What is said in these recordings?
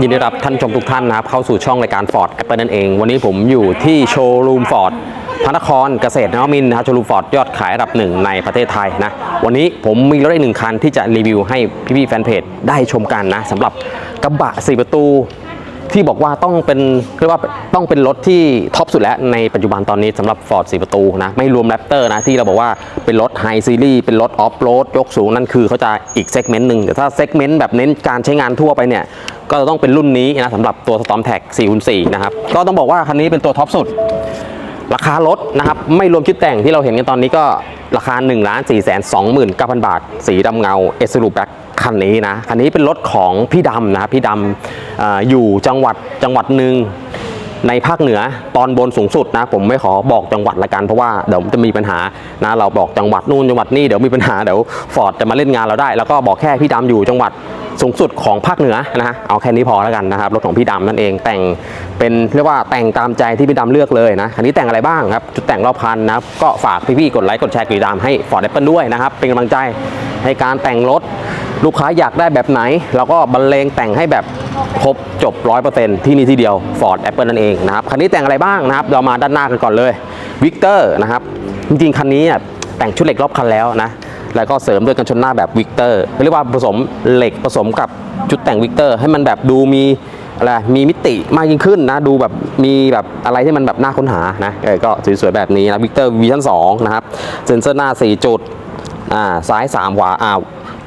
ยินดีต้อนรับท่านชมทุกท่านนะครับเข้าสู่ช่องรายการ Ford Apple นั่นเอง วันนี้ผมอยู่ที่โชว์รูม Ford พระนครเกษตรนวมินนะครับโชว์รูม Ford ยอดขายอันดับหนึ่งในประเทศไทยนะวันนี้ผมมีรถอีกหนึ่งคันที่จะรีวิวให้พี่ๆแฟนเพจได้ชมกันนะสำหรับกระบะ4ประตูที่บอกว่าต้องเป็นเรียกว่าต้องเป็นรถที่ท็อปสุดแล้วในปัจจุบันตอนนี้สำหรับ Ford 4 ประตูนะไม่รวม Raptor นะที่เราบอกว่าเป็นรถไฮซีรีส์เป็นรถออฟโรดยกสูงนั่นคือเขาจะอีกเซกเมนต์หนึ่งแต่ถ้าเซกเมนต์แบบเน้นการใช้งานทั่วไปเนี่ย ก็จะต้องเป็นรุ่นนี้นะสำหรับตัว Storm Tag 4คูณ4นะครับก็ต้องบอกว่าคันนี้เป็นตัวท็อปสุด ราคารถนะครับไม่รวมชุดแต่งที่เราเห็นกันตอนนี้ก็ราคา1 4 2 9 0 0 0 บาท สีดำเงาเอสรูแบ็คคันนี้นะคันนี้เป็นรถของพี่ดำนะครับพี่ดำอออยู่จังหวัดจังหวัดหนึ่งในภาคเหนือตอนบนสูงสุดนะผมไม่ขอบอกจังหวัดละกันเพราะว่าเดี๋ยวจะมีปัญหานะเราบอกจังหวัดนู่นจังหวัดนี่เดี๋ยวมีปัญหาเดี๋ยวฟอร์ดจะมาเล่นงานเราได้ แล้วก็บอกแค่พี่ดำอยู่จังหวัด สูงสุดของภาคเหนือนะฮะเอาแค่นี้พอแล้วกันนะครับรถของพี่ดำนั่นเองแต่งเป็นเรียกว่าแต่งตามใจที่พี่ดำเลือกเลยนะคันนี้แต่งอะไรบ้างครับจุดแต่งรอบคันนะครับก็ฝากพี่ๆกดไลค์กดแชร์กดติดตามให้ Ford Apple ด้วยนะครับเป็นกำลังใจให้การแต่งรถลูกค้าอยากได้แบบไหน เราก็บรรเลงแต่งให้แบบครบจบ 100%ที่นี่ที่เดียว Ford Apple นั่นเองนะครับคันนี้แต่งอะไรบ้างนะครับ เรามาด้านหน้ากันก่อนเลยวิกเตอร์นะครับ จริงๆ คันนี้แต่งชุดเหล็กรอบคันแล้วนะ แล้วก็เสริมด้วยกันชนหน้าแบบวิกเตอร์เรียกว่าผสมเหล็กผสมกับชุดแต่งวิกเตอร์ให้มันแบบดูมีอะไรมีมิติมากยิ่งขึ้นนะ ดูแบบมีแบบอะไรที่มันแบบน่าค้นหานะเออก็สวยๆแบบนี้นะวิกเตอร์วีชั่น2นะครับเซ็นเซอร์หน้า 4 จุดอ่าซ้าย 3 ขวาอ่า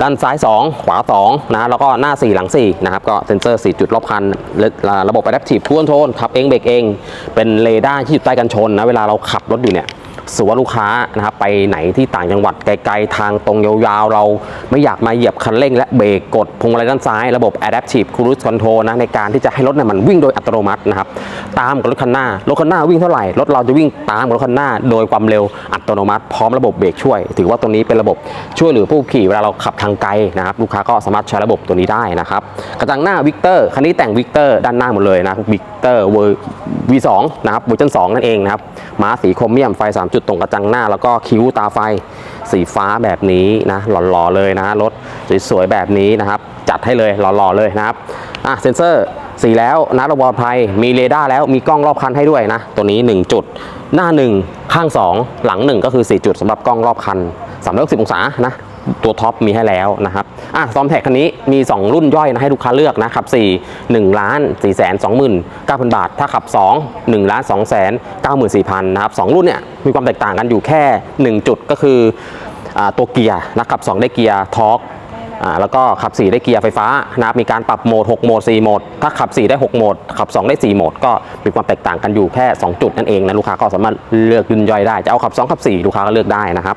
ด้านซ้าย 2 ขวา2นะแล้วก็หน้า 4 หลัง 4 นะครับ ก็เซ็นเซอร์ 4 จุดรอบคัน ระบบ Adaptive Cruise Control ขับเองเบรกเอง เป็นเรดาร์ที่อยู่ใต้กันชนนะ เวลาเราขับรถอยู่เนี่ย สมมติว่าลูกค้านะครับไปไหนที่ต่างจังหวัดไกลๆทางตรงยาวๆ เราไม่อยากมาเหยียบคันเร่งและเบรกกดพวงมาลัยด้านซ้ายระบบ Adaptive Cruise Control นะในการที่จะให้รถเนี่ยมันวิ่งโดยอัตโนมัตินะครับตามกับรถคันหน้ารถคันหน้าวิ่งเท่าไหร่รถเราจะวิ่งตามกับรถคันหน้า โดยความเร็วอัตโนมัติ พร้อมระบบเบรกช่วย ถือว่าตัวนี้เป็นระบบช่วยเหลือผู้ขี่เวลาเราขับทางไกลนะครับลูกค้าก็สามารถใช้ระบบตัวนี้ได้นะครับกระจังหน้าวิกเตอร์คันนี้แต่งวิกเตอร์ด้านหน้าหมดเลยนะวิกเตอร์เวอร์ V2 นะครับเวอร์ชัน2นั่นเองนะครับม้าสีโครเมียมไฟ3จุดตรงกระจังหน้าแล้วก็คิ้วตาไฟ สีฟ้าแบบนี้นะหล่อๆเลยนะรถสวยๆแบบนี้นะครับ จัดให้เลยหล่อๆเลยนะครับอะเซ็นเซอร์สีแล้วนะระบบปลอดภัยมีเรดาร์แล้วมีกล้องรอบคันให้ด้วยนะ ตัวนี้ 1 จุด หน้า 1 ข้าง 2 หลัง 1 ก็คือ 4 จุดสำหรับกล้องรอบคัน360องศานะ ตัวท็อปมีให้แล้วนะครับอะซอมแท็กคันนี้มี 2 รุ่นย่อยนะให้ลูกค้าเลือกนะขับ 4 1ล้าน4แสน29,000 บาท ถ้าขับ 2 1ล้าน2แสน94,000นะครับ2รุ่นเนี่ยมีความแตกต่างกันอยู่แค่ 1 จุดก็คืออตัวเกียร์นะขับ2ได้เกียร์ทอร์ก อ่าแล้วก็ขับ 4 ได้เกียร์ไฟฟ้านะครับมีการปรับโหมด 6 โหมด 4 โหมด ถ้าขับ 4 ได้ 6 โหมด ขับ 2 ได้ 4 โหมด ก็มีความแตกต่างกันอยู่แค่ 2 จุดนั่นเองนะลูกค้าก็สามารถเลือกยุ่นย่อยได้ จะเอาขับ 2 ขับ 4 ลูกค้าก็เลือกได้นะครับ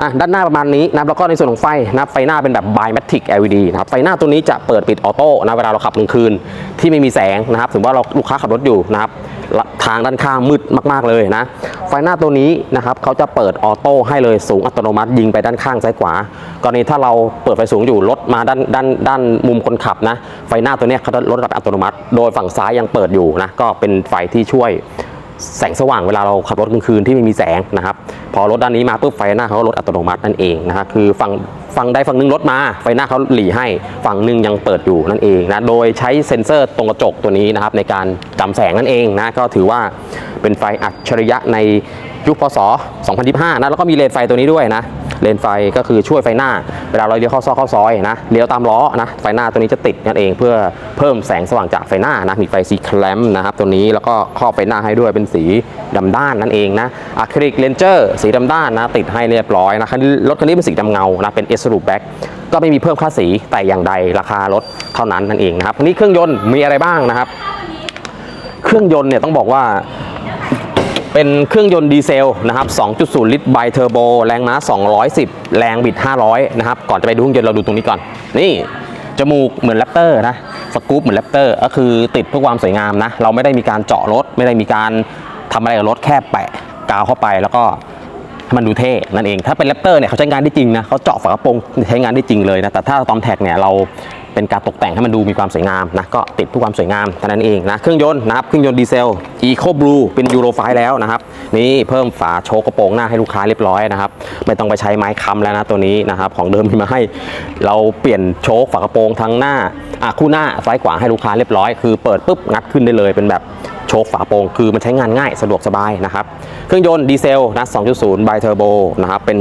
อะด้านหน้าประมาณนี้นะครับแล้วก็ในส่วนของไฟนะครับไฟหน้าเป็นแบบ Bimatic LED นะครับไฟหน้าตัวนี้จะเปิดปิดออโต้นะเวลาเราขับกลางคืนที่ไม่มีแสงนะครับถือว่าเราลูกค้าขับรถอยู่นะครับ ทางด้านข้างมืดมาก ๆ เลยนะ ไฟหน้าตัวนี้นะครับเขาจะเปิดออโต้ให้เลยสูงอัตโนมัติยิงไปด้านข้างซ้ายขวากรณีถ้าเราเปิดไฟสูงอยู่รถมาด้านด้านด้านมุมคนขับนะ ไฟหน้าตัวนี้เขาจะลดระดับอัตโนมัติ โดยฝั่งซ้ายยังเปิดอยู่นะก็เป็นไฟที่ช่วยแสงสว่างเวลาเราขับรถกลางคืนที่ไม่มีแสงนะครับ พอรถด้านนี้มาปุ๊บไฟหน้าเขาลดอัตโนมัตินั่นเองนะครับคือฝั่งฝั่งใดฝั่งหนึ่งรถมา ไฟหน้าเขาหลีให้ฝั่งหนึ่งยังเปิดอยู่นั่นเองนะโดยใช้เซ็นเซอร์ตรงกระจกตัวนี้นะครับในการจำแสงนั่นเองนะก็ถือว่าเป็นไฟอัจฉริยะใน ยุคพศ 2025 นะ แล้วก็มีเลนไฟตัวนี้ด้วยนะ เลนไฟก็คือช่วยไฟหน้า เวลาเราเลี้ยวเข้าซอกเข้าซอยนะ เลี้ยวตามล้อนะ ไฟหน้าตัวนี้จะติดนั่นเองเพื่อเพิ่มแสงสว่างจากไฟหน้านะ มีไฟสีแคลมนะครับตัวนี้ แล้วก็ครอบไฟหน้าให้ด้วยเป็นสีดำด้านนั่นเองนะอะคริลิกเลนเจอร์สีดำด้านนะ ติดให้เรียบร้อยนะรถคันนี้เป็นสีดำเงานะ เป็นเอสรูปแบ็กก็ไม่มีเพิ่มค่าสีแต่อย่างใดราคารถเท่านั้นนั่นเองนะครับ คันนี้เครื่องยนต์มีอะไรบ้างนะครับ เครื่องยนต์เนี่ยต้องบอกว่า เป็นเครื่องยนต์ดีเซลนะครับ 2.0 ลิตรไบเทอร์โบ แรงม้า 210 แรงบิด 500 นะครับ ก่อนจะไปดูเครื่องยนต์เราดูตรงนี้ก่อน นี่ จมูกเหมือนแรปเตอร์นะ สกู๊ปเหมือนแรปเตอร์ ก็คือติดเพื่อความสวยงามนะ เราไม่ได้มีการเจาะรถ ไม่ได้มีการทำอะไรกับรถ แค่แปะกาวเข้าไปแล้วก็ให้มันดูเท่นั่นเอง ถ้าเป็นแรปเตอร์เนี่ยเขาใช้งานได้จริงนะเขาเจาะฝากระโปรงใช้งานได้จริงเลยนะ แต่ถ้าตอมแท็กเนี่ยเรา เป็นการตกแต่งให้มันดูมีความสวยงามนะก็ติดเพื่อความสวยงามเท่านั้นเองนะเครื่องยนต์นะครับเครื่องยนต์ดีเซล Eco Blue เป็นยูโรไฟแล้วนะครับนี่เพิ่มฝาโชว์กระโปรงหน้าให้ลูกค้าเรียบร้อยนะครับไม่ต้องไปใช้ไม้ค้ำแล้วนะตัวนี้นะครับของเดิมที่มาให้เราเปลี่ยนโชว์ฝากระโปรงทั้งหน้าอะคู่หน้าซ้ายขวาให้ลูกค้าเรียบร้อยคือเปิดปุ๊บงัดขึ้นได้เลยเป็นแบบ โชว์ฝาโปรงคือมันใช้งานง่ายสะดวกสบายนะครับ เครื่องยนต์ดีเซลนะ 2.0 ไบเทอร์โบนะครับ เป็น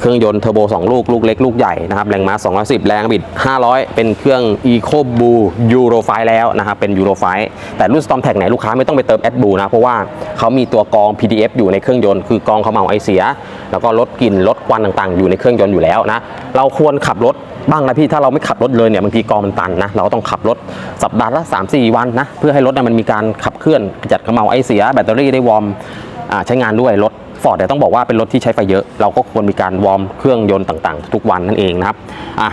เครื่องยนต์เทอร์โบ 2 ลูก ลูกเล็ก ลูกใหญ่นะครับ แรงม้า 210 แรงบิด 500 เป็นเครื่อง Eco Blue Euro 5แล้วนะครับ เป็น Euro 5แต่รุ่น Storm Tech ไหนลูกค้าไม่ต้องไปเติม a d b l u นะ เพราะว่าเขามีตัวกรอง PDF อยู่ในเครื่องยนต์ คือกรองเขม่าไอเสีย แล้วก็ลดกลิ่นลดควันต่างๆ อยู่ในเครื่องยนต์อยู่แล้วนะ เราควรขับรถ บ้างนะพี่ถ้าเราไม่ขับรถเลยเนี่ยบางทีกองมันตันนะเราก็ต้องขับรถสัปดาห์ละ 3-4 วันนะเพื่อให้รถเนี่ยมันมีการขับเคลื่อนขจัดเขม่าไอเสียแบตเตอรี่ได้วอร์มใช้งานด้วยรถฟอร์ดเนี่ยต้องบอกว่าเป็นรถที่ใช้ไฟเยอะ เราก็ควรมีการวอร์มเครื่องยนต์ต่างๆ ทุกวันนั่นเองนะครับอะ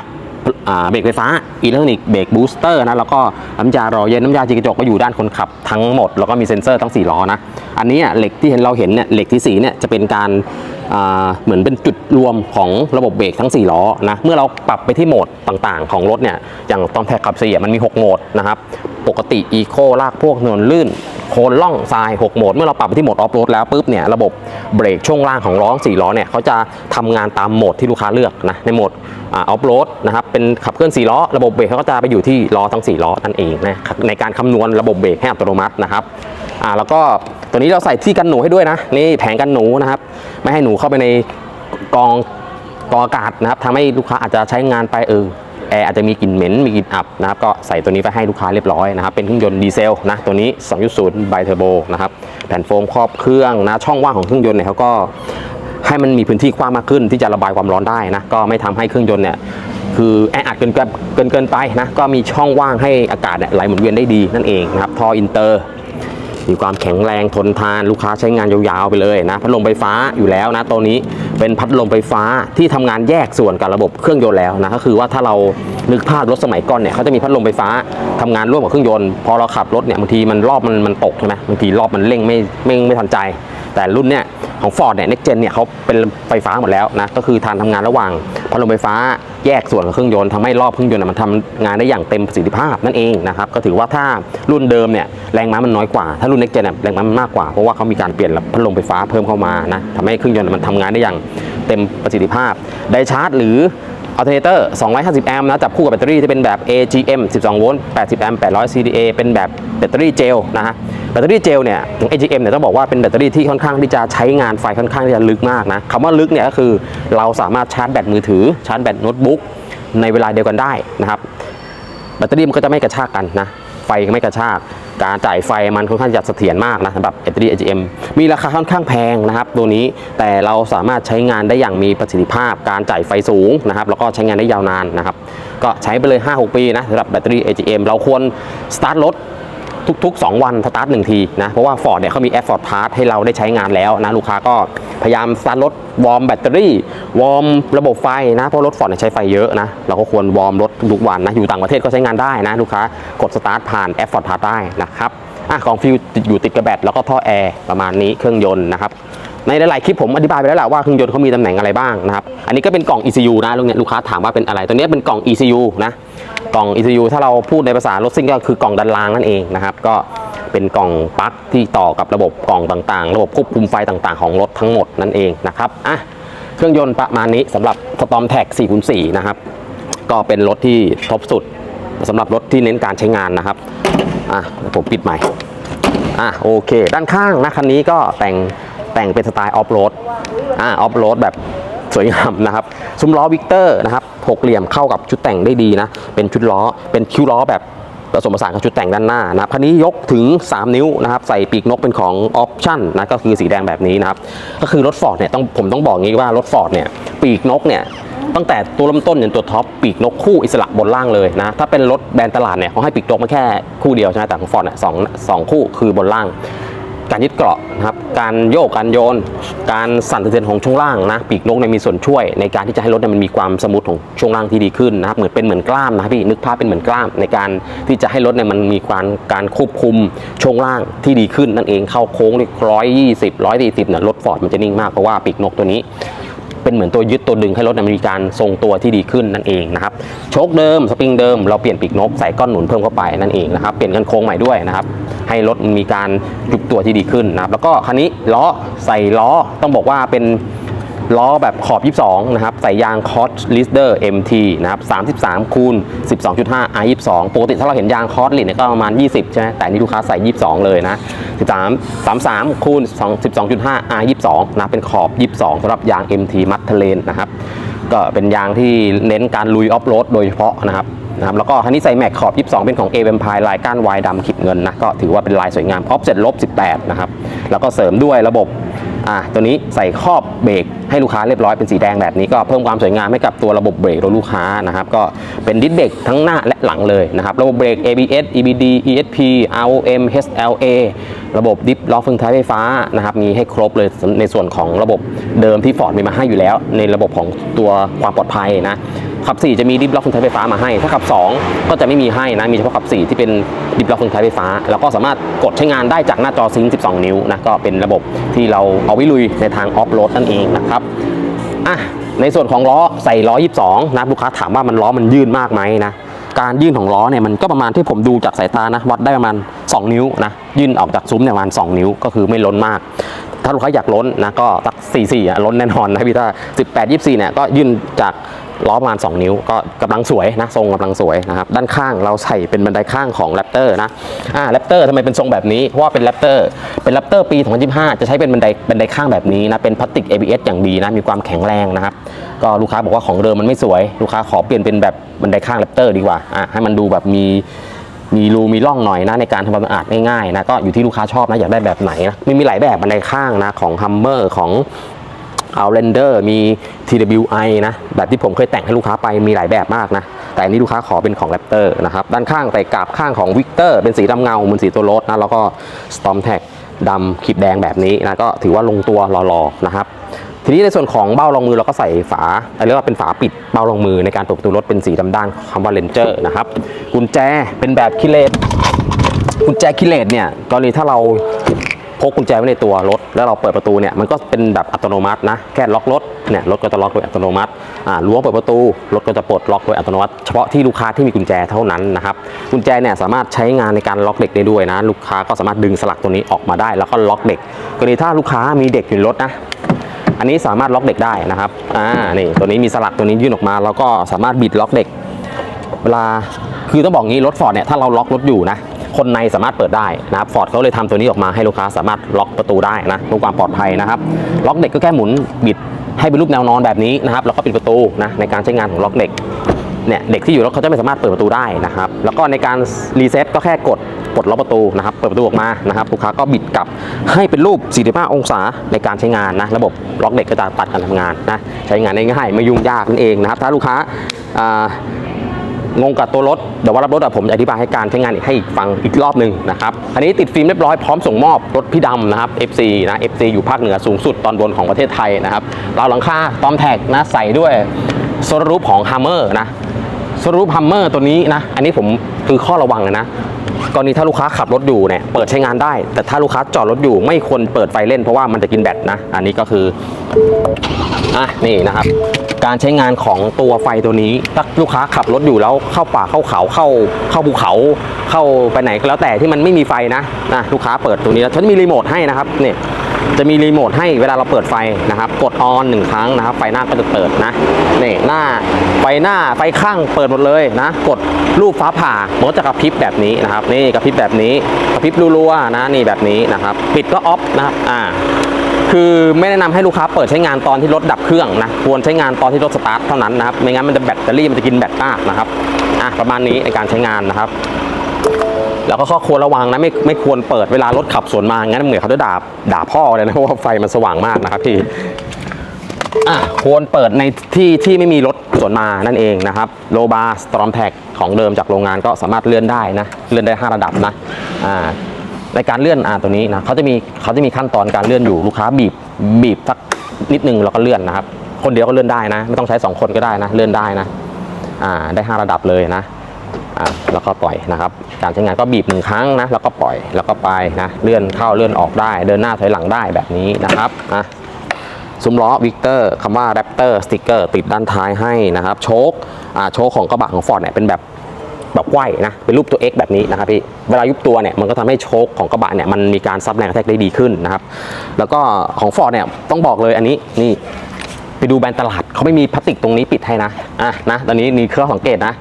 เบรกไฟฟ้าอิเล็กทรอนิกส์เบรกบูสเตอร์นะแล้วก็น้ำยารอเย็นน้ำยาจีกระจกก็อยู่ด้านคนขับทั้งหมด แล้วก็มีเซ็นเซอร์ทั้ง4ล้อนะ อันนี้เหล็กที่เห็นเราเห็นเนี่ยเหล็กที่สีเนี่ยจะเป็นการ เหมือนเป็นจุดรวมของระบบเบรกทั้ง 4 ล้อนะเมื่อเราปรับไปที่โหมดต่างๆ ของรถเนี่ยอย่างตอนแท็กขับเสี่มันมี 6 โหมดนะครับปกติอีโคลากพวกถนนลื่นโคนล่องทราย 6 โหมด เมื่อเราปรับไปที่โหมดออฟโรดแล้วปุ๊บเนี่ยระบบเบรกช่วงล่างของล้อ4ล้อเนี่ยเขาจะทำงานตามโหมดที่ลูกค้าเลือกนะในโหมดออฟโรดนะครับเป็นขับเคลื่อน4ล้อระบบเบรกเขาก็จะไปอยู่ที่ล้อทั้ง 4 ล้อนั่นเองนะในการคำนวณระบบเบรกให้อัตโนมัตินะครับ อ่าแล้วก็ตัวนี้เราใส่ที่กันหนูให้ด้วยนะนี่แผงกันหนูนะครับ ไม่ให้หนูเข้าไปในกองกองอากาศนะครับทำให้ลูกค้าอาจจะใช้งานไปเออแอร์อาจจะมีกลิ่นเหม็นมีกลิ่นอับนะครับก็ใส่ตัวนี้ไปให้ลูกค้าเรียบร้อยนะครับเป็นเครื่องยนต์ดีเซลนะตัวนี้ 2.0 ไบเทอร์โบนะครับแผ่นโฟมครอบเครื่องนะช่องว่างของเครื่องยนต์เนี่ยเขาก็ให้มันมีพื้นที่กว้างมากขึ้นที่จะระบายความร้อนได้นะก็ไม่ทำให้เครื่องยนต์เนี่ยคือแออัดเกินเกินเกินเกินไปนะก็มีช่องว่างให้อากาศเนี่ยไหลหมุนเวียนได้ดีนั่นเองนะครับท่ออินเตอร์ มีความแข็งแรงทนทานลูกค้าใช้งานยาวๆไปเลยนะพัดลมไฟฟ้าอยู่แล้วนะตัวนี้เป็นพัดลมไฟฟ้าที่ทำงานแยกส่วนกับระบบเครื่องยนต์แล้วนะก็คือว่าถ้าเรานึกภาพรถสมัยก่อนเนี่ยเขาจะมีพัดลมไฟฟ้าทำงานร่วมกับเครื่องยนต์พอเราขับรถเนี่ยบางทีมันรอบมันมันตกใช่ไหมบางทีรอบมันเร่งไม่ไม่ไม่ทันใจ แต่รุ่นเนี่ยของ Ford เนี่ย Next Gen เนี่ยเขาเป็นไฟฟ้าหมดแล้วนะ ก็คือทานทำงานระหว่างพัดลมไฟฟ้าแยกส่วนกับเครื่องยนต์ทำให้รอบเครื่องยนต์เนยมันทำงานได้อย่างเต็มประสิทธิภาพนั่นเองนะครับ ก็ถือว่าถ้ารุ่นเดิมเนี่ยแรงม้ามันน้อยกว่า ถ้ารุ่น Next Gen เนี่ยแรงม้ามันมากกว่า เพราะว่าเขามีการเปลี่ยนพัดลมไฟฟ้าเพิ่มเข้ามานะทำให้เครื่องยนต์มันทำงานได้อย่างเต็มประสิทธิภาพ ไดชาร์จหรืออัลเทอร์เนเตอร์ 250 แอมป์นะ จับคู่กับแบตเตอรี่ที่เป็นแบบ AGM 12 โวลต์ 80 แอมป์ 800 CDA เป็นแบบแบตเตอรี่เจลนะฮะ แบตเตอรี่เจลเนี่ยอย่าง AGM เนี่ยต้องบอกว่าเป็นแบตเตอรี่ที่ค่อนข้างที่จะใช้งานไฟค่อนข้างที่จะลึกมากนะคำว่าลึกเนี่ยก็คือเราสามารถชาร์จแบตมือถือ ชาร์จแบตโน้ตบุ๊กในเวลาเดียวกันได้นะครับแบตเตอรี่มันก็จะไม่กระชากกันนะไฟก็ไม่กระชาก การจ่ายไฟมันค่อนข้างจะเสถียรมากนะสำหรับแบตเตอรี่ AGM มีราคาค่อนข้างแพงนะครับ ตัวนี้แต่เราสามารถใช้งานได้อย่างมีประสิทธิภาพ การจ่ายไฟสูงนะครับ แล้วก็ใช้งานได้ยาวนานนะครับ ก็ใช้ไปเลย 5-6 ปีนะสำหรับแบตเตอรี่ AGM เราควรสตาร์ทรถ ทุก ๆ 2 วันสตาร์ทหนึ่งทีนะ เพราะว่า Ford เนี่ยเขามีแอป Ford Pass ให้เราได้ใช้งานแล้วนะ ลูกค้าก็พยายามสตาร์ทรถวอร์มแบตเตอรี่ วอร์มระบบไฟนะ เพราะรถ Ford เนี่ยใช้ไฟเยอะนะ เราก็ควรวอร์มรถทุกวันนะ อยู่ต่างประเทศก็ใช้งานได้นะ ลูกค้ากดสตาร์ทผ่านแอป Ford Pass ได้นะครับอะของฟิวอยู่ติดกับแบตแล้วก็ท่อแอร์ประมาณนี้เครื่องยนต์นะครับ ในหลายๆคลิปผมอธิบายไปแล้วแหละว่าเครื่องยนต์เขามีตำแหน่งอะไรบ้างนะครับอันนี้ก็เป็นกล่อง ECU นะลูกเนี่ยลูกค้าถามว่าเป็นอะไรตัวนี้เป็นกล่อง ECU นะกล่อง ECU ถ้าเราพูดในภาษารถซิ่งก็คือกล่องดันรางนั่นเองนะครับก็เป็นกล่องปลั๊กที่ต่อกับระบบกล่องต่างๆ ระบบควบคุมไฟต่างๆ ของรถทั้งหมดนั่นเองนะครับอะเครื่องยนต์ประมาณนี้สำหรับ Storm Tag 4x4 นะครับก็เป็นรถที่ท็อปสุดสำหรับรถที่เน้นการใช้งานนะครับอะผมปิดใหม่อะโอเค ด้านข้างนะคันนี้ก็แต่ง แต่งเป็นสไตล์ออฟโรดอ่าออฟโรดแบบสวยงามนะครับซุ้มล้อวิกเตอร์นะครับหกเหลี่ยมเข้ากับชุดแต่งได้ดีนะ เป็นชุดล้อ เป็นคิ้วล้อแบบผสมผสานกับชุดแต่งด้านหน้านะครับคันนี้ยกถึง 3 นิ้วนะครับ ใส่ปีกนกเป็นของออปชั่นนะก็คือสีแดงแบบนี้นะครับ ก็คือรถฟอร์ดเนี่ยต้องผมต้องบอกงี้ว่ารถฟอร์ดเนี่ยปีกนกเนี่ยตั้งแต่ตัวเริ่มต้นจนตัวท็อปปีกนกคู่อิสระบนล่างเลยนะ ถ้าเป็นรถแบรนด์ตลาดเนี่ยเขาให้ปีกนกมาแค่คู่เดียวใช่ไหมแต่ของฟอร์ดเนี่ยสองสองคู่คือบนล่าง การยึดเกราะนะครับ การโยกการโยน การสั่นสะเทือนของช่วงล่างนะ ปีกนกเนี่ยมีส่วนช่วย ในการที่จะให้รถเนี่ยมันมีความสมูทของช่วงล่างที่ดีขึ้นนะครับ เหมือนเป็นเหมือนกล้ามนะครับพี่ นึกภาพเป็นเหมือนกล้าม ในการที่จะให้รถเนี่ยมันมีการการควบคุมช่วงล่างที่ดีขึ้นนั่นเอง เข้าโค้งร้อยยี่สิบร้อยสี่สิบเนี่ยรถฟอร์ดมันจะนิ่งมากเพราะว่าปีกนกตัวนี้ เป็นเหมือนตัวยึดตัวดึงให้รถมันมีการทรงตัวที่ดีขึ้นนั่นเองนะครับโชคเดิมสปริงเดิมเราเปลี่ยนปีกนกใส่ก้อนหนุนเพิ่มเข้าไปนั่นเองนะครับเปลี่ยนกันโค้งใหม่ด้วยนะครับให้รถมันมีการยุบตัวที่ดีขึ้นนะครับแล้วก็คันนี้ล้อใส่ล้อต้องบอกว่าเป็น ล้อแบบขอบ 22 นะครับ ใส่ยางคอ s ลิสเดอร์ MT นะครับ 33 คูณ 12.5 R 22 ปกติถ้าเราเห็นยางคอ s ลิสเนี่ยก็ประมาณ 20 ใช่ไหมแต่นี่ลูกค้าใส่ 22 เลยนะ 13 33 คูณ 12.5 R 22 นะเป็นขอบ 22สำหรับยาง MT มัดเทเลนนะครับ ก็เป็นยางที่เน้นการลุยออฟโรดโดยเฉพาะนะครับนะครับแล้วก็คันนี้ใส่แม็กขอบ 22 เป็นของ a อ e m p i r e ลายก้านวายดำขีดเงินนะ ก็ถือว่าเป็นลายสวยงามออฟเซ็ตลบ 18 นะครับ แล้วก็เสริมด้วยระบบ อะตัวนี้ใส่ครอบเบรกให้ลูกค้าเรียบร้อยเป็นสีแดงแบบนี้ก็เพิ่มความสวยงามให้กับตัวระบบเบรกรถลูกค้านะครับก็เป็นดิสเบรกทั้งหน้าและหลังเลยนะครับระบบเบรก ABS EBD ESP ROM HLA ระบบดิฟล็อกเฟืองท้ายไฟฟ้านะครับมีให้ครบเลยในส่วนของระบบเดิมที่ฟอร์ดมีมาให้อยู่แล้ว ในระบบของตัวความปลอดภัยนะ ขับ 4 จะมีดิฟล็อกเฟืองท้ไฟฟ้ามาให้ ถ้าขับ 2 ก็จะไม่มีให้นะ มีเฉพาะขับ 4 ที่เป็นดิฟล็อกเฟืองท้ไฟฟ้า แล้วก็สามารถกดใช้งานได้จากหน้าจอซิงค์12 นิ้วนะ ก็เป็นระบบที่เราเอาไว้ลุยในทางออฟโรดนั่นเองนะครับ อะ ในส่วนของล้อใส่ล้อ 22 นะลูกค้าถามว่ามันล้อมันยื่นมากไหมนะ การยื่นของล้อเนี่ยมันก็ประมาณที่ผมดูจากสายตานะ วัดได้ประมาณ 2 นิ้วนะ ยื่นออกจากซุ้มเนี่ยประมาณ 2 นิ้ว ก็คือไม่ล้นมากถ้าลูกค้าอยากล้นนะก็ตัก 44อะล้นแน่นอนนะพี่ถ้า18 24เนี่ยก็ยื่นจาก ล้อประมาณ 2 นิ้วก็กำลังสวยนะทรงกำลังสวยนะครับด้านข้างเราใส่เป็นบันไดข้างของแรปเตอร์นะอ่าแรปเตอร์ทำไมเป็นทรงแบบนี้ เพราะว่าเป็นแรปเตอร์เป็นแรปเตอร์ปี 2025 จะใช้เป็นบันไดบันไดข้างแบบนี้นะเป็นพลาสติก ABS อย่างดีนะมีความแข็งแรงนะครับก็ลูกค้าบอกว่าของเดิมมันไม่สวย ลูกค้าขอเปลี่ยนเป็นแบบบันไดข้างแรปเตอร์ดีกว่าอะให้มันดูแบบมีมีรูมีร่องหน่อยนะในการทำความสะอาดง่ายๆนะก็อยู่ที่ลูกค้าชอบนะอยากได้แบบไหนนะมีมีหลายแบบบันไดข้างนะของ Hummer ของ Outlander มี TWI นะแบบที่ผมเคยแต่งให้ลูกค้าไปมีหลายแบบมากนะ แต่อันนี้ลูกค้าขอเป็นของ Raptor นะครับด้านข้างใส่กาบข้างของ Victor เป็นสีดำเงาเหมือนสีตัวรถนะแล้วก็ Storm Tag ดำขีดแดงแบบนี้นะก็ถือว่าลงตัวหล่อๆนะครับทีนี้ในส่วนของเบ้ารองมือเราก็ใส่ฝาเรียกว่าเป็นฝาปิดเบ้ารองมือในการเปิดประตูรถเป็นสีดำด้านคำว่าเลนเจอร์นะครับกุญแจเป็นแบบคิเลตกุญแจคิเลตเนี่ยกรณีถ้าเรา พกกุญแจไว้ในตัวรถ แล้วเราเปิดประตูเนี่ยมันก็เป็นแบบอัตโนมัตินะแค่ล็อกรถเนี่ยรถก็จะล็อกโดยอัตโนมัติอ่าล้วงเปิดประตูรถก็จะปลดล็อกโดยอัตโนมัติ เฉพาะที่ลูกค้าที่มีกุญแจเท่านั้นนะครับกุญแจเนี่ยสามารถใช้งานในการล็อกเด็กได้ด้วยนะ ลูกค้าก็สามารถดึงสลักตัวนี้ออกมาได้ แล้วก็ล็อกเด็กกรณีถ้าลูกค้ามีเด็กอยู่รถนะอันนี้สามารถล็อกเด็กได้นะครับอ่านี่ตัวนี้มีสลักตัวนี้ยื่นออกมา แล้วก็สามารถบิดล็อกเด็ก เวลาคือต้องบอกงี้รถฟอร์ดเนี่ยถ้าเราล็อกรถอยู่นะ คนในสามารถเปิดได้นะครับฟอร์ดเขาเลยทำตัวนี้ออกมาให้ลูกค้าสามารถล็อกประตูได้นะเพื่อความปลอดภัยนะครับ ล็อกเด็กก็แค่หมุนบิดให้เป็นรูปแนวนอนแบบนี้นะครับแล้วก็ปิดประตูนะในการใช้งานของล็อกเด็กเนี่ยเด็กที่อยู่รถเขาจะไม่สามารถเปิดประตูได้นะครับ แล้วก็ในการรีเซ็ตก็แค่กดปลดล็อกประตูนะครับเปิดประตูออกมานะครับลูกค้าก็บิดกลับให้เป็นรูป 45 องศาในการใช้งานนะระบบล็อกเด็กก็จะตัดการทำงานนะใช้งานได้ง่ายไม่ยุ่งยากนั่นเองนะครับถ้าลูกค้า งงกับตัวรถเดี๋ยวว่ารับรถอะผมจะอธิบายให้การใช้งานให้ฟังอีกรอบหนึ่งนะครับอันนี้ติดฟิล์มเรียบร้อยพร้อมส่งมอบรถพี่ดำนะครับ FC นะ FC อยู่ภาคเหนือสูงสุดตอนบนของประเทศไทยนะครับเราวหลังคาตอมแท็กนะใส่ด้วยโซลารูปของ Hammer นะ สรูปฮัมเมอร์ตัวนี้นะ อันนี้ผมคือข้อระวังเลยนะกรณีถ้าลูกค้าขับรถอยู่เนี่ยเปิดใช้งานได้ แต่ถ้าลูกค้าจอดรถอยู่ไม่ควรเปิดไฟเล่นเพราะว่ามันจะกินแบตนะ อันนี้ก็คืออะนี่นะครับ การใช้งานของตัวไฟตัวนี้ถ้าลูกค้าขับรถอยู่แล้วเข้าป่าเข้าเขาเข้าเข้าภูเขา เข้าไปไหนก็แล้วแต่ที่มันไม่มีไฟนะนะลูกค้าเปิดตัวนี้แล้วฉันมีรีโมทให้นะครับเนี่ย จะมีรีโมทให้เวลาเราเปิดไฟนะครับ กดออนหนึ่งครั้งนะครับ ไฟหน้าก็จะเปิดนะนี่หน้าไฟหน้าไฟข้างเปิดหมดเลยนะ กดรูปฟ้าผ่ามันก็จะกระพริบแบบนี้นะครับ นี่กระพริบแบบนี้กระพริบรัวๆนะนี่แบบนี้นะครับ ปิดก็ออฟนะครับอ่าคือไม่แนะนำให้ลูกค้าเปิดใช้งานตอนที่รถดับเครื่องนะควรใช้งานตอนที่รถสตาร์ทเท่านั้นนะครับไม่งั้นมันจะแบตเตอรี่มันจะกินแบตมากนะครับอะประมาณนี้ในการใช้งานนะครับ แล้วก็ข้อควรระวังนะไม่ไม่ควรเปิดเวลารถขับสวนมางั้นเหมือนเขาจะด่าด่าพ่อเลยนะเพราะว่าไฟมันสว่างมากนะครับพี่อะควรเปิดในที่ที่ไม่มีรถสวนมานั่นเองนะครับโลบาสตรอมแท็กของเดิมจากโรงงานก็สามารถเลื่อนได้นะเลื่อนได้ 5 ระดับนะอ่าในการเลื่อนอ่าตัวนี้นะเขาจะมีเขาจะมีขั้นตอนการเลื่อนอยู่ลูกค้าบีบบีบสักนิดนึงแล้วก็เลื่อนนะครับ คนเดียวก็เลื่อนได้นะ ไม่ต้องใช้ 2 คนก็ได้นะ เลื่อนได้นะอ่าได้ 5 ระดับเลยนะ อ่าแล้วก็ปล่อยนะครับ การใช้งานก็บีบหนึ่งครั้งนะแล้วก็ปล่อยแล้วก็ไปนะเลื่อนเข้าเลื่อนออกได้ เดินหน้าถอยหลังได้แบบนี้นะครับนะซุ้มล้อวิกเตอร์คำว่าแรปเตอร์สติกเกอร์ติดด้านท้ายให้นะครับ โชคอ่าโชคของกระบะของฟอร์ดเนี่ยเป็นแบบแบบไขว้นะเป็นรูปตัว X แบบนี้นะครับพี่เวลายุบตัวเนี่ยมันก็ทำให้โชคของกระบะเนี่ยมันมีการซับแรงกระแทกได้ดีขึ้นนะครับ แล้วก็ของฟอร์ดเนี่ยต้องบอกเลยอันนี้นี่ไปดูแบรนด์ตลาดเขาไม่มีพลาสติกตรงนี้ปิดให้นะอะนะตอนนี้มีเครื่องสังเกตนะ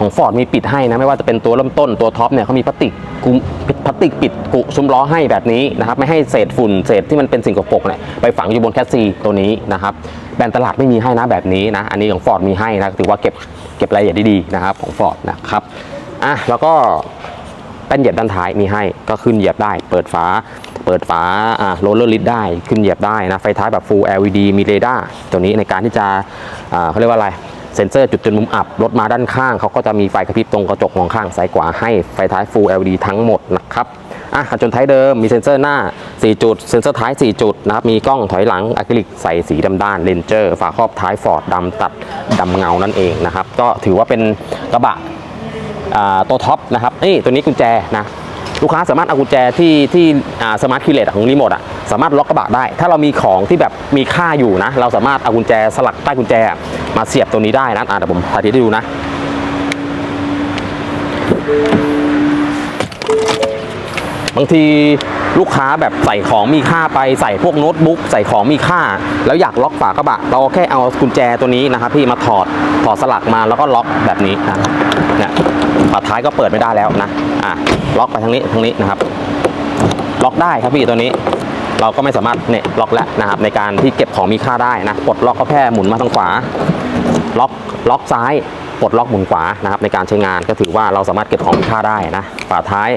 ของฟอร์ดมีปิดให้นะไม่ว่าจะเป็นตัวเริ่มต้นตัวท็อปเนี่ยเขามีพลาสติกกุมพลาสติกปิดกุซุ้มล้อให้แบบนี้นะครับไม่ให้เศษฝุ่นเศษที่มันเป็นสิ่งกปรกเนี่ยไปฝังอยู่บนแคสซีตัวนี้นะครับแบรนด์ตลาดไม่มีให้นะแบบนี้นะอันนี้ของฟอร์ดมีให้นะถือว่าเก็บเก็บรายละเอียดด้ดีนะครับของฟอร์ดนะครับอะแล้วก็แป้นเหยียบด้านท้ายมีให้ก็ขึ้นเหยียบได้ เปิดฝาเปิดฝาอ่าโรลเลอร์ลิดได้ขึ้นเหยียบได้นะไฟท้ายแบบ Full LED มีเรดาร์ตัวนี้ในการที่จะอ่าเขาเรียกว่าอะไร เซ็นเซอร์จุดจุดมุมอับ รถมาด้านข้างเขาก็จะมีไฟกระพริบตรงกระจกมองข้างซ้ายขวาให้ไฟท้าย Full LED ทั้งหมดนะครับอะกันชนท้ายเดิมมีเซ็นเซอร์หน้า 4 จุด เซ็นเซอร์ท้าย 4 จุดนะครับมีกล้องถอยหลังอะคริลิกใส่สีดำด้านเลนเจอร์ฝาครอบท้ายฟอร์ดดำตัดดำเงานั่นเองนะครับก็ถือว่าเป็นกระบะตัวท็อปนะครับนี่ตัวนี้กุญแจนะ ลูกค้าสามารถเอากุญแจที่ที่สมาร์ทคีเลสของรีโมทอะสามารถล็อกกระบะได้ ถ้าเรามีของที่แบบมีค่าอยู่นะ เราสามารถเอากุญแจสลักใต้กุญแจ มาเสียบตัวนี้ได้นะอ่าเดี๋ยวผมสาธิตให้ดูนะบางทีลูกค้าแบบใส่ของมีค่าไปใส่พวกโน้ตบุ๊กใส่ของมีค่า แล้วอยากล็อกฝากระบะ เราแค่เอากุญแจตัวนี้นะครับพี่มาถอดถอดสลักมาแล้วก็ล็อกแบบนี้นะเนี่ย ฝาท้ายก็เปิดไม่ได้แล้วนะอะล็อกไปทางนี้ทางนี้นะครับ ล็อกได้ครับพี่ตัวนี้ เราก็ไม่สามารถเนี่ยล็อกแล้วนะครับ ในการที่เก็บของมีค่าได้นะปลดล็อกก็แค่หมุนมาทางขวา ล็อกล็อกซ้ายปลดล็อกหมุนขวานะครับในการใช้งานก็ถือว่าเราสามารถเก็บของมีค่าได้นะฝาท้าย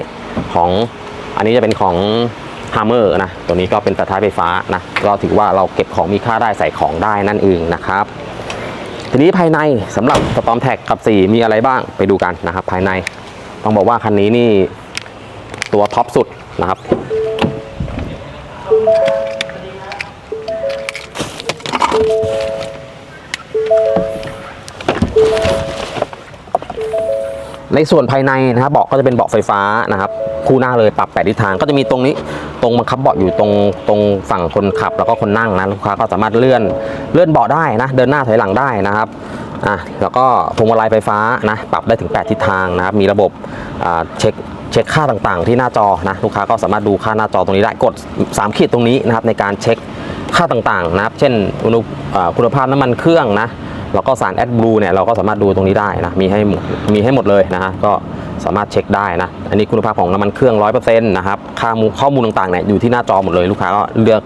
ของอันนี้จะเป็นของ Hammer นะตัวนี้ก็เป็นฝาท้ายไฟฟ้านะก็ถือว่าเราเก็บของมีค่าได้ใส่ของได้นั่นเองนะครับ ทีนี้ภายในสำหรับสตอมแท็กกับ 4 มีอะไรบ้างไปดูกันนะครับ ภายในต้องบอกว่าคันนี้นี่ตัวท็อปสุดนะครับในส่วนภายในนะครับเบาะก็จะเป็นเบาะไฟฟ้านะครับ คู่หน้าเลยปรับแปดทิศทางก็จะมีตรงนี้ตรงบังคับเบาะอยู่ตรงตรงฝั่งคนขับ แล้วก็คนนั่งนะลูกค้าก็สามารถเลื่อนเลื่อนเบาะได้นะ เดินหน้าถอยหลังได้นะครับอะแล้วก็พวงมาลัยไฟฟ้านะปรับได้ถึง 8 ทิศทางนะครับมีระบบอ่าเช็คเช็คค่าต่างๆ ที่หน้าจอนะลูกค้าก็สามารถดูค่าหน้าจอตรงนี้ได้กด 3 ขีดตรงนี้นะครับในการเช็คค่าต่างๆนะครับ เช่นอุณหคุณภาพน้ำมันเครื่องนะ แล้วก็สารแอดบลูเนี่ยเราก็สามารถดูตรงนี้ได้นะมีให้หมดมีให้หมดเลยนะฮะก็สามารถเช็คได้นะอันนี้คุณภาพของน้ำมันเครื่อง 100%นะครับค่ามูข้อมูลต่างๆเนี่ยอยู่ที่หน้าจอหมดเลยลูกค้าก็เลือก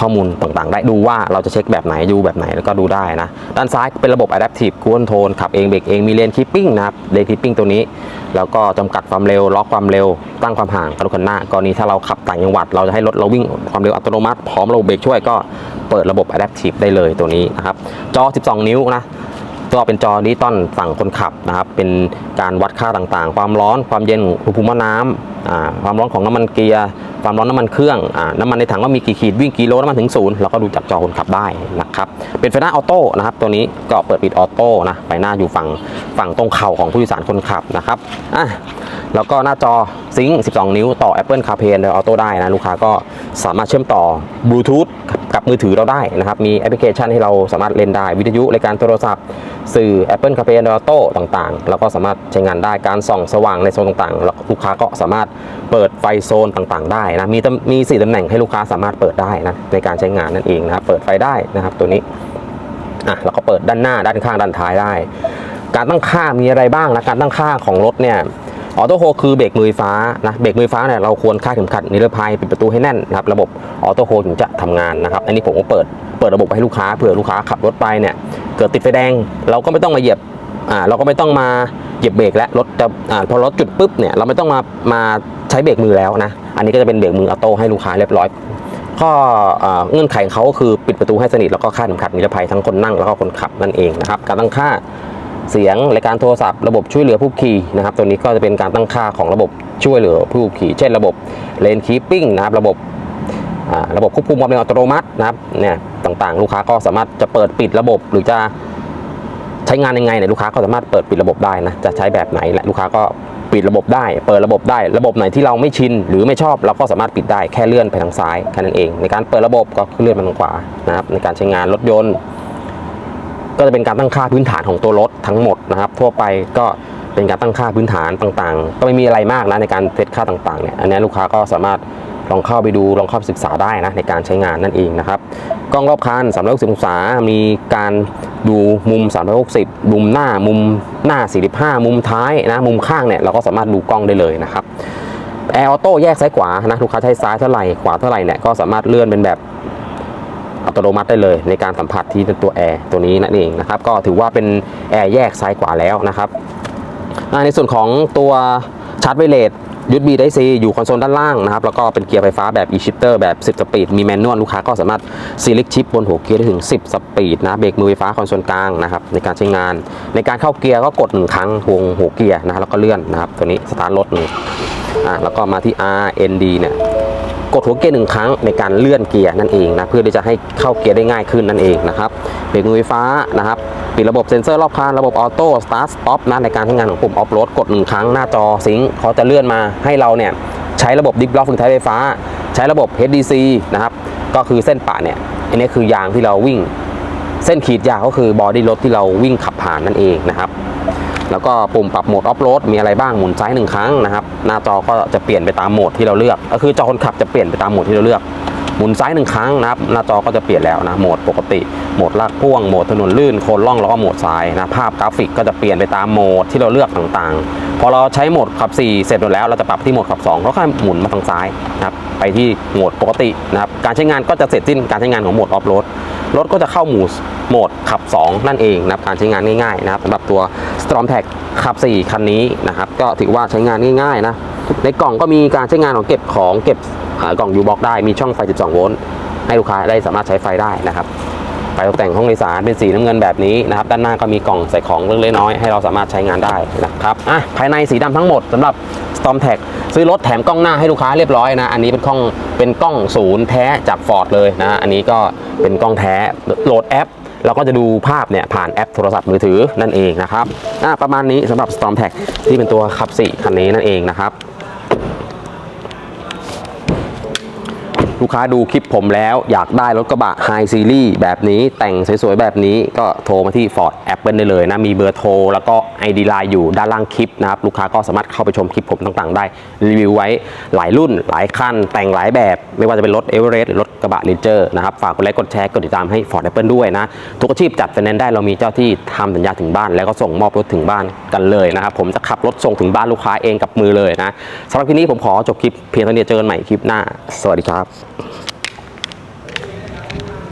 ข้อมูลต่างๆ ได้ดูว่าเราจะเช็คแบบไหนดูแบบไหนแล้วก็ดูได้นะ ด้านซ้ายเป็นระบบ Adaptive Cruise Control ขับเองเบรกเองมีเลนคีปปิ้งนะครับเลนคีปปิ้งตัวนี้ แล้วก็จำกัดความเร็วล็อกความเร็ว ตั้งความห่างกับรถคันหน้ากรณีถ้าเราขับต่างจังหวัด เราจะให้รถเราวิ่งความเร็วอัตโนมัติพร้อมระบบเบรกช่วยก็เปิดระบบ Adaptive ได้เลยตัวนี้นะครับจอ 12 นิ้วนะ ก็เป็นจอดิจิตอลฝั่งคนขับนะครับ เป็นการวัดค่าต่างๆ ความร้อน ความเย็น อุณหภูมิม้อน้ำอ่าความร้อนของน้ำมันเกียร์ ความร้อนน้ำมันเครื่องอน้ำมันในถังว่ามีกี่ขีดวิ่งกี่โลน้ำมันถึงศูนย์เราก็ดูจากจอคนขับได้นะครับ เป็นไฟหน้าออโต้นะครับ ตัวนี้ก็เปิดปิดออโต้นะ ไฟหน้าอยู่ฝั่งฝั่งตรงเข่าของผู้โดยสารคนขับนะครับอะแล้วก็หน้าจอซิงค์12 นิ้วต่อ Apple CarPlay และ Auto ได้นะ ลูกค้าก็สามารถเชื่อมต่อบลูทูธ กับมือถือเราได้นะครับ มีแอปพลิเคชันให้เราสามารถเล่นได้ วิทยุรายการโทรศัพท์ สื่อ Apple CarPlay และ Auto ต่างๆแล้วก็สามารถใช้งานได้การส่องสว่างในโซนต่างๆแล้วลูกค้าก็สามารถเปิดไฟโซนต่างๆ ได้นะมีมีสี่ตำแหน่งให้ลูกค้าสามารถเปิดได้นะในการใช้งานนั่นเองนะครับเปิดไฟได้นะครับตัวนี้อะแล้วก็เปิดด้านหน้าด้านข้างด้านท้ายได้ การตั้งค่ามีอะไรบ้างนะการตั้งค่าของรถเนี่ย ออโต้โฮคือเบรกมือไฟฟ้านะเบรกมือไฟฟ้าเนี่ยเราควรคาดเข็มขัดนิรภัยปิดประตูให้แน่นนะครับระบบออโต้โฮถึงจะทำงานนะครับ อันนี้ผมก็เปิดเปิดระบบให้ลูกค้าเผื่อลูกค้าขับรถไปเนี่ยเกิดติดไฟแดง เราก็ไม่ต้องมาเหยียบอ่าเราก็ไม่ต้องมาเหยียบเบรกแล้วรถจะอ่าพอรถจุดปุ๊บเนี่ยเราไม่ต้องมามาใช้เบรกมือแล้วนะอันนี้ก็จะเป็นเบรกมือออโต้ให้ลูกค้าเรียบร้อยข้อเอ่อเงื่อนไขของเขาก็คือปิดประตูให้สนิทแล้วก็คาดเข็มขัดนิรภัยทั้งคนนั่งแล้วก็คนขับนั่นเองนะครับการตั้งค่า เสียงรายการโทรศัพท์ระบบช่วยเหลือผู้ขี่นะครับตัวนี้ก็จะเป็นการตั้งค่าของระบบช่วยเหลือผู้ขี่เช่นระบบเลนคีปปิ้งนะครับระบบระบบควบคุมความเร็วอัตโนมัตินะครับเนี่ยต่างๆ ลูกค้าก็สามารถจะเปิดปิดระบบหรือจะใช้งานยังไงเนี่ยลูกค้าก็สามารถเปิดปิดระบบได้นะจะใช้แบบไหนและลูกค้าก็ปิดระบบได้ เปิดระบบได้ ระบบไหนที่เราไม่ชินหรือไม่ชอบเราก็สามารถปิดได้แค่เลื่อนไปทางซ้ายแค่นั้นเอง ในการเปิดระบบก็เลื่อนไปทางขวานะครับในการใช้งานรถยนต์ ก็จะเป็นการตั้งค่าพื้นฐานของตัวรถทั้งหมดนะครับทั่วไปก็เป็นการตั้งค่าพื้นฐานต่างๆ ก็ไม่มีอะไรมากนะในการเซตค่าต่างๆเนี่ยอันนี้ลูกค้าก็สามารถลองเข้าไปดูลองเข้าไปศึกษาได้นะในการใช้งานนั่นเองนะครับกล้องรอบคัน360องศา มีการดูมุม 360 มุมหน้ามุมหน้า 45 มุมท้ายนะมุมข้างเนี่ยเราก็สามารถดูกล้องได้เลยนะครับแอร์ออโต้แยกซ้ายขวานะลูกค้าใช้ซ้ายเท่าไหร่ขวาเท่าไหร่เนี่ยก็สามารถเลื่อนเป็นแบบ อัตโนมัติได้เลยในการสัมผัสที่ตัวแอร์ตัวนี้นั่นเองนะครับก็ถือว่าเป็นแอร์แยกซ้ายขวาแล้วนะครับในส่วนของตัวชาร์จไวเลสยุดบีได้ซีอยู่คอนโซลด้านล่างนะครับแล้วก็เป็นเกียร์ไฟฟ้าแบบ e-shifter แบบ 10 สปีด มีแมนนวลลูกค้าก็สามารถ select chip บนหัวเกียร์ได้ถึง 10 สปีดนะเบรกมือไฟฟ้าคอนโซลกลางนะครับในการใช้งาน ในการเข้าเกียร์ก็กด 1 ครั้งวงหัวเกียร์นะแล้วก็เลื่อนนะครับตัวนี้สตาร์ทรถหนึ่งอ่าแล้วก็มาที่ R N D เนี่ย กดหัวเกียร์หนึ่งครั้งในการเลื่อนเกียร์นั่นเองนะเพื่อที่จะให้เข้าเกียร์ได้ง่ายขึ้นนั่นเองนะครับเบรกมือไฟฟ้านะครับปิดระบบเซ็นเซอร์รอบคันระบบออโต้สตาร์ทสต็อปนะในการใช้งานของปุ่มออฟโรดกดหนึ่งครั้งหน้าจอซิงค์เขาจะเลื่อนมาให้เราเนี่ยใช้ระบบดิฟล็อกฝึกท้ายไฟฟ้า ใช้ระบบ HDC นะครับก็คือเส้นปะเนี่ยอันนี้คือยางที่เราวิ่ง เส้นขีดยาวก็คือบอดี้รถที่เราวิ่งขับผ่านนั่นเองนะครับ แล้วก็ปุ่มปรับโหมดออฟโรดมีอะไรบ้างหมุนซ้ายหนึ่งครั้งนะครับ หน้าจอก็จะเปลี่ยนไปตามโหมดที่เราเลือก ก็คือจอคนขับจะเปลี่ยนไปตามโหมดที่เราเลือก หมุนซ้ายหนึ่งครั้งนะครับ หน้าจอก็จะเปลี่ยนแล้วนะ โหมดปกติ โหมดลากพ่วง โหมดถนนลื่น โคนล่อง แล้วก็โหมดซ้ายนะ ภาพกราฟิกก็จะเปลี่ยนไปตามโหมดที่เราเลือกต่างๆ พอเราใช้โหมดขับ 4 เสร็จหมดแล้ว เราจะปรับที่โหมดขับ2เราก็หมุนมาทางซ้ายนะครับ ไปที่โหมดปกตินะครับ การใช้งานก็จะเสร็จสิ้นการใช้งานของโหมดออฟโรด รถก็จะเข้าหมู่โหมดขับ 2 นั่นเองนะครับการใช้งานง่ายๆนะครับสำหรับตัว Storm t a c ขับ 4 คันนี้นะครับก็ถือว่าใช้งานง่ายๆนะในกล่องก็มีการใช้งานของเก็บของเก็บกล่องยูบ็อกได้มีช่องไฟ 12 โวลต์ให้ลูกค้าได้สามารถใช้ไฟได้นะครับ ไฟตกแต่งห้องโดยสารเป็นสีน้ำเงินแบบนี้นะครับ ด้านหน้าก็มีกล่องใส่ของเล็กๆน้อยให้เราสามารถใช้งานได้นะครับอะภายในสีดำทั้งหมดสำหรับ Storm t a g ซื้อรถแถมกล้องหน้าให้ลูกค้าเรียบร้อยนะ อันนี้เป็นกล้องเป็นกล้องศูนย์แท้จาก Ford เลยนะ อันนี้ก็เป็นกล้องแท้โหลดแอปเราก็จะดูภาพเนี่ยผ่านแอปโทรศัพท์มือถือนั่นเองนะครับอะประมาณนี้สำหรับ Storm t a g ที่เป็นตัวขับ4คันนี้นั่นเองนะครับ ลูกค้าดูคลิปผมแล้วอยากได้รถกระบะ High Series แบบนี้แต่งสวยๆ แบบนี้ก็โทรมาที่ Ford Apple ได้เลยนะ มีเบอร์โทร แล้วก็ ID Line อยู่ด้านล่างคลิปนะครับ ลูกค้าก็สามารถเข้าไปชมคลิปผมต่างๆ ได้ รีวิวไว้หลายรุ่นหลายคัน แต่งหลายแบบ ไม่ว่าจะเป็นรถ e v e r e s t หรือรถกระบะ Ranger นะครับ ฝากกดไลค์กดแชร์กดติดตามให้ Ford Apple ด้วยนะ ทุกอาชีพจัดไฟแนนซ์ได้เรามีเจ้าที่ทำสัญญาถึงบ้าน แล้วก็ส่งมอบรถถึงบ้านกันเลยนะครับผมจะขับรถส่งถึงบ้านลูกค้าเองกับมือเลยนะสำหรับคลิปนี้ผมขอจบคลิปเพียงเท่านี้เจอกันใหม่คลิปหน้าสวัสดีครับ